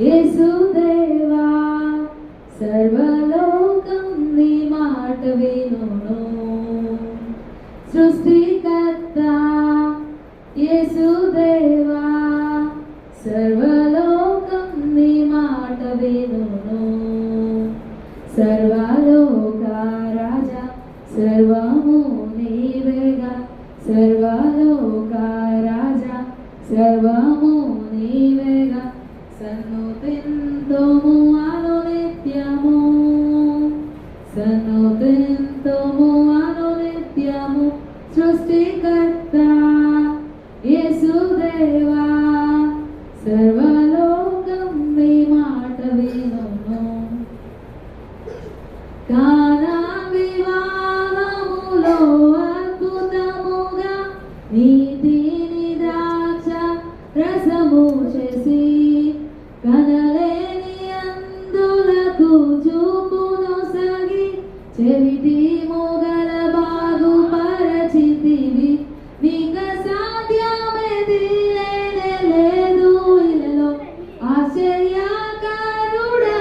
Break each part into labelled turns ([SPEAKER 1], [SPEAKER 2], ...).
[SPEAKER 1] యేసుదేవా సర్వలోకం నీ మాట వినును. సృష్టికర్త యేసుదేవా సర్వలోకం నీ మాట వినును. సర్వలోక రాజా సర్వము నీవేగా సర్వ సర్వము నీవేగా సన్నుతింతుము అను నిత్యము సన్నుతింతుము అను నిత్యము సృష్టికర్త యేసు రసము చేసి కనలేని అందులకు చూపును సాగి చెవిటి మొగల బాగు పరచితివి నీక సాధ్యమేది లేదు ఇలలో. ఆశ్చర్యకరుడా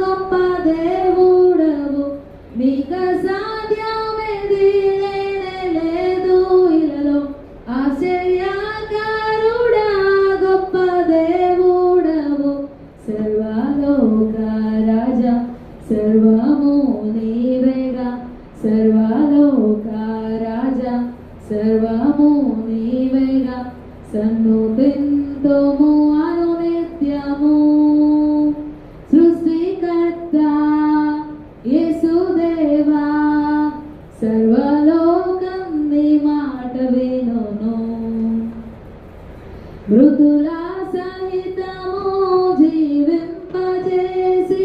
[SPEAKER 1] గొప్ప దేవుడవు. నీక సాధ్యమేది సర్వము నీవేగా సన్నుతింతుము అను నిత్యము సృష్టికర్త యేసుదేవా సర్వలోకం నీ మాట వినును. మృదుల సహితము జీవింపజేసి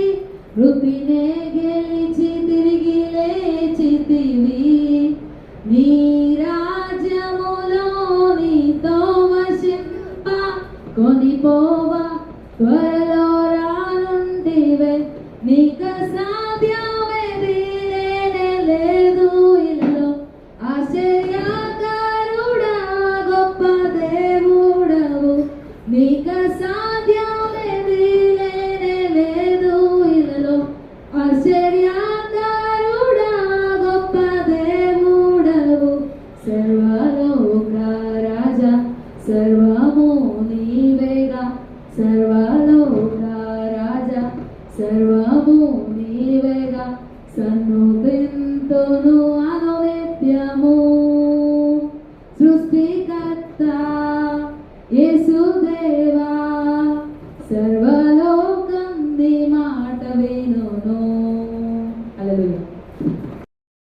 [SPEAKER 1] మృతినే గెలిచి తిరిగి లేచితివి. నీ పోవా త్వరలో రానుండివే నీక సా dulu.